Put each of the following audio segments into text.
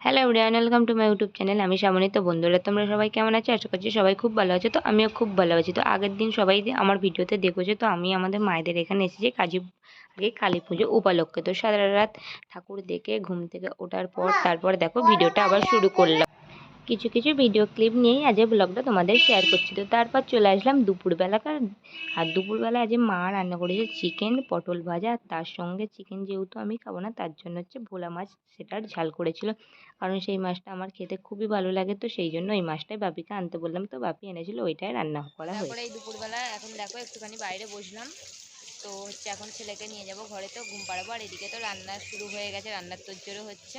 Hello welcome to my YouTube channel আমি সামনে তো বন্ধুরা, তোমরা সবাই কেমন আছো? আশা করছি সবাই খুব ভালো আছো। তো আমিও খুব ভালো আছি। তো আগের দিন সবাই আমার ভিডিওতে দেখেছ, তো আমি আমাদের মায়েদের এখানে এসেছি, কাজী আগে কালী পুজো উপলক্ষে। তো সারা রাত ঠাকুর দেখে ঘুম থেকে ওঠার পর তারপর দেখো ভিডিওটা আবার শুরু করলাম। কিছু কিছু ভিডিও ক্লিপ নিয়েই আজ ব্লগটা তোমাদের শেয়ার করছি। তো তারপর চলে আসলাম দুপুরবেলাকার আর দুপুরবেলা আজ মা রান্না করেছে চিকেন পটল ভাজা। আর তার সঙ্গে চিকেন যেহেতু আমি খাব না, তার জন্য হচ্ছে ভোলা মাছ সেটার ঝাল করেছিল। কারণ সেই মাছটা আমার খেতে খুবই ভালো লাগে, তো সেই জন্য ওই মাছটাই বাপিকে আনতে বললাম। তো বাপি এনেছিল, ওইটাই রান্না করা হয়েছে। এই দুপুরবেলা এখন দেখো একটুখানি বাইরে বসলাম। তো হচ্ছে এখন ছেলেকে নিয়ে যাব ঘরে, তো ঘুম পাড়াবো। আর এদিকে তো রান্না শুরু হয়ে গেছে, রান্নার তোর হচ্ছে।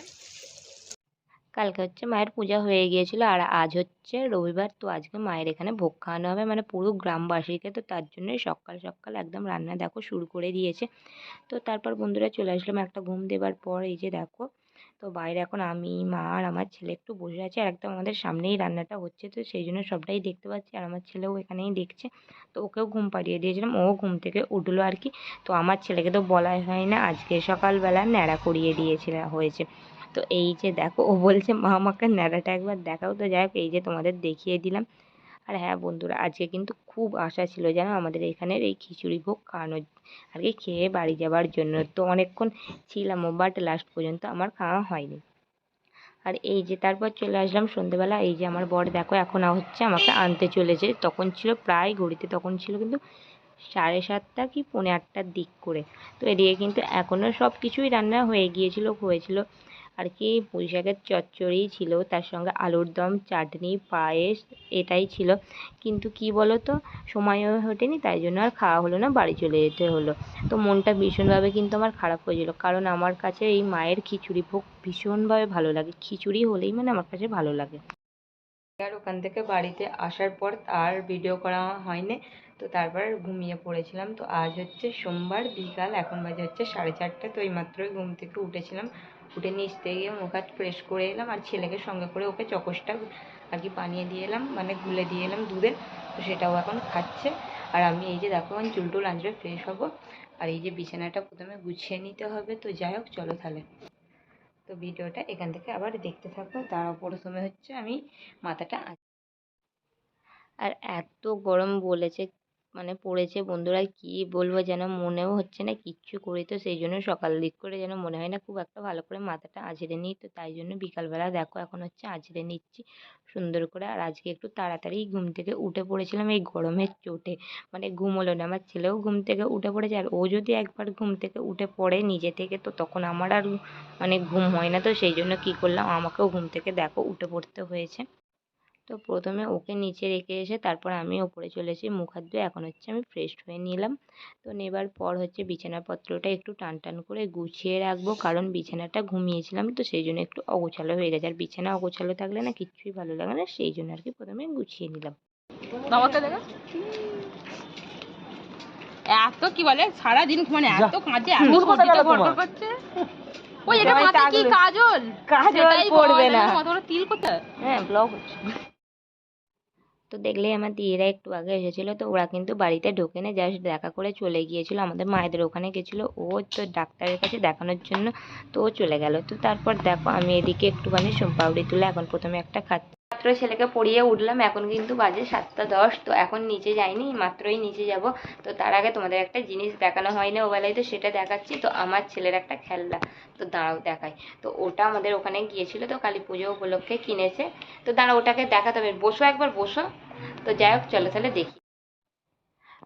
কালকে হচ্ছে মায়ের পূজা হয়ে গিয়েছিল, আর আজ হচ্ছে রবিবার, তো আজকে মায়ের এখানে ভোগ খাওয়ানো হবে। মানে পুরো গ্রামবাসীকে, তো তার জন্যই সকাল সকাল একদম রান্না দেখো শুরু করে দিয়েছে। তো তারপর বন্ধুরা চলে আসলাম একটা ঘুম দেবার পর, এই যে দেখো তো বাইরে এখন আমি, মা আর আমার ছেলে একটু বসে আছে আর একদম আমাদের সামনেই রান্নাটা হচ্ছে। তো সেই জন্য সবটাই দেখতে পাচ্ছি আর আমার ছেলেও এখানেই দেখছে। তো ওকেও ঘুম পাড়িয়ে দিয়েছিলাম। ও ঘুম থেকে উঠল আর কি। তো আমার ছেলেকে তো বলাই হয় না, আজকে সকালবেলা ন্যাড়া করিয়ে দিয়েছিল হয়েছে। তো এই যে দেখো, ও বলছে, মা আমাকে ন্যাড়াটা একবার দেখাও। তো যাই হোক, এই যে তোমাদের দেখিয়ে দিলাম। আর হ্যাঁ বন্ধুরা, আজকে কিন্তু খুব আশা ছিল জানো আমাদের এখানের এই খিচুড়ি ভোগ খাওয়ানোর আর কি খেয়ে বাড়ি যাবার জন্য। তো অনেকক্ষণ ছিলামও বাট লাস্ট পর্যন্ত আমার খাওয়া হয়নি। আর এই যে তারপর চলে আসলাম সন্ধেবেলা, এই যে আমার বর দেখো এখন হচ্ছে আমাকে আনতে চলেছে। তখন ছিল প্রায় ঘড়িতে, তখন ছিল কিন্তু সাড়ে সাতটা কি পৌনে আটটার দিক করে। তো এদিকে কিন্তু এখনও সব কিছুই রান্না হয়ে গিয়েছিল, হয়েছিল। আর কি পুঁই চচ্চড়ি ছিল, তার সঙ্গে আলুর দম, চাটনি, পায়েস, এটাই ছিল। কিন্তু কি বলো তো সময়ও ওঠেনি, তাই জন্য আর খাওয়া হলো না, বাড়ি চলে যেতে হলো। তো মনটা ভীষণভাবে কিন্তু আমার খারাপ হয়েছিল কারণ আমার কাছে এই মায়ের খিচুড়ি ভোগ ভীষণভাবে ভালো লাগে। খিচুড়ি হলেই মানে আমার কাছে ভালো লাগে। আর ওখান থেকে বাড়িতে আসার পর আর ভিডিও করা হয়নি। তো তারপর ঘুমিয়ে পড়েছিলাম। তো আজ হচ্ছে সোমবার বিকাল, এখন বাজে হচ্ছে সাড়ে চারটে। তো এই মাত্রই ঘুম থেকে উঠেছিলাম। উঠে নিচ থেকে মুখ হাত ফ্রেশ করে এলাম আর ছেলেকে সঙ্গে করে ওকে চকসটা আর কি বানিয়ে দিয়ে এলাম মানে গুলে দিয়ে এলাম দুধে। তো সেটাও এখন খাচ্ছে। আর আমি এই যে দেখো, এখন চুল টুল আঁচড়ে ফ্রেশ হব। আর এই যে বিছানাটা প্রথমে গুছিয়ে নিতে হবে। তো যাই হোক, চলো তাহলে। তো ভিডিওটা এখান থেকে আবার দেখতে থাকো। তার প্রথমে হচ্ছে আমি মাথাটা আর এত গরম বলেছে মানে পড়েছে। বন্ধুরা কি বলব যেন মনেও হচ্ছে না কিচ্ছু করি তো সেই জন্য সকাল দিক করে যেন মনে হয় না খুব একটা ভালো করে মাথাটা আঁচড়ে নিই। তো তাই জন্য বিকালবেলা দেখো এখন হচ্ছে আঁচড়ে নিচ্ছি সুন্দর করে। আর আজকে একটু তাড়াতাড়ি ঘুম থেকে উঠে পড়েছিলাম এই গরমের চোটে। মানে ঘুম হলো না, আমার ছেলেও ঘুম থেকে উঠে পড়েছে আর ও যদি একবার ঘুম থেকে উঠে পড়ে নিজে থেকে তো তখন আমার আর মানে ঘুম হয় না। তো সেই জন্য কী করলাম, আমাকেও ঘুম থেকে দেখো উঠে পড়তে হয়েছে। তো প্রথমে ওকে নিচে রেখে এসে তারপর আমি ওপরে চলে এসেছি। মুখ হাত ধুয়ে এখন হচ্ছে আমি ফ্রেশ হয়ে নিলাম। তো নেবার পর হচ্ছে বিছানাপত্রটা একটু টান টান করে গুছিয়ে রাখব কারণ বিছানাটা ঘুমিয়েছিলাম তো সেই জন্য একটু অগোছালো হয়ে গেছে। আর বিছানা অগোছালো থাকলে না কিচ্ছুই ভালো লাগে না সেই জন্য আর কি প্রথমে গুছিয়ে নিলাম। এত কি বলে? সারাদিন মানে এত কাঁদে এত সর্দিতে করছে। ওই এটা মাথায় কি কাজল- কাজল? পড়বে না। তিল কোথায়? হ্যাঁ ব্লগ হচ্ছে। তো দেখলেই আমার দিদিরা একটু আগে এসেছিল, তো ওরা কিন্তু বাড়িতে ঢোকে না জাস্ট দেখা করে চলে গিয়েছিল। আমাদের মায়েদের ওখানে গেছিল, ও তো ডাক্তারের কাছে দেখানোর জন্য তো ও চলে গেল। তো তারপর দেখো আমি এদিকে একটুখানি সোমপাউড়ি তুলে এখন প্রথমে একটা খাচ্ছি। মাত্র ছেলেকে পড়িয়ে উঠলাম, এখন কিন্তু বাজে সাতটা দশ, তো এখন নিচে যাইনি, মাত্রই নিচে যাব। তো তার আগে তোমাদের একটা জিনিস দেখানো হয়নি ওবেলায়, তো সেটা দেখাচ্ছি। তো আমার ছেলের একটা খেলনা, তো দাঁড়াও দেখাই। তো ওটা আমাদের ওখানে গিয়েছিল, তো কালী পুজো উপলক্ষে কিনেছে। তো দাঁড়া ওটাকে দেখাতে হবে। বসো একবার, বসো। তো যাই হোক, চলো তাহলে দেখি।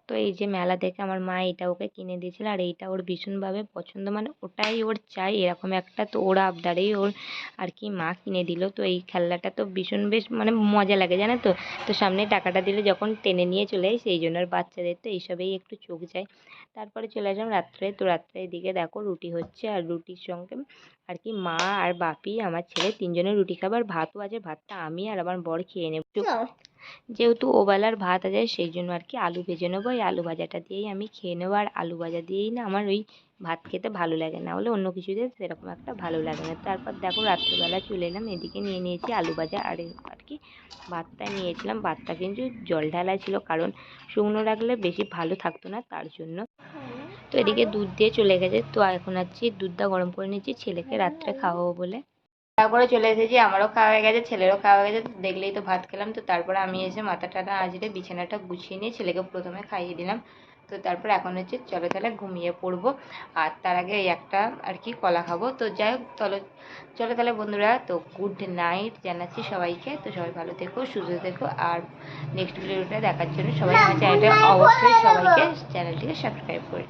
তো এই যে মেলা থেকে আমার মা এটা ওকে কিনে দিয়েছিল, আর এইটা ওর ভীষণভাবে পছন্দ মানে ওটাই ওর চাই, এরকম একটা তো ওর আবদারেই ওর আর কি মা কিনে দিল। তো এই খেলনাটা তো ভীষণ বেশ মানে মজা লাগে, জানো তো? তো সামনে টাকাটা দিলে যখন টেনে নিয়ে চলে যায় সেই জন্য আর বাচ্চাদের তো এইসবেই একটু চোখ যায়। তারপরে চলে আসলাম রাত্রে, তো রাত্রে এদিকে দেখো রুটি হচ্ছে, আর রুটির সঙ্গে আর কি মা আর বাপি আমার ছেলে তিনজনের রুটি খাবার ভাতও আছে ভাতটা আমি আর আমার বর খেয়ে নেব। যেহেতু ওবেলার ভাত আছে সেই জন্য আর কি আলু ভেজে নেব। এই আলু ভাজাটা দিয়েই আমি খেয়ে নেব। আর আলু ভাজা দিয়েই না আমার ওই ভাত খেতে ভালো লাগে না। হলে অন্য কিছু দিয়ে সেরকম একটা ভালো লাগে না। তারপর দেখো রাত্রিবেলা চলে এলাম এদিকে নিয়ে নিয়েছি আলু ভাজা আর আর কি ভাতটা নিয়েছিলাম। ভাতটা কিন্তু জল ঢালা ছিল কারণ শুকনো রাখলে বেশি ভালো থাকতো না তার জন্য। তো এদিকে দুধ দিয়ে চলে গেছে। তো এখন আছি, দুধটা গরম করে নিচ্ছি, ছেলেকে রাত্রে খাওয়াবো বলে। তারপরে চলে এসেছি, আমারও খাওয়া হয়ে গেছে, ছেলেরও খাওয়া হয়ে গেছে দেখলেই তো ভাত খেলাম। তো তারপরে আমি এসে মাথা টাটা আজরে বিছানাটা গুছিয়ে নিয়ে ছেলেকে প্রথমে খাইয়ে দিলাম। তো তারপর এখন হচ্ছে চলো তাহলে ঘুমিয়ে পড়ব। আর তার আগে একটা আর কি কলা খাব। তো যাই হোক, চলো চলো তাহলে বন্ধুরা, তো গুড নাইট জানাচ্ছি সবাইকে। তো সবাই ভালো থেকো, সুস্থ থেকো। আর নেক্সট ভিডিওটা দেখার জন্য সবাই আমার চ্যানেলটা অবশ্যই সবাইকে চ্যানেলটিকে সাবস্ক্রাইব করে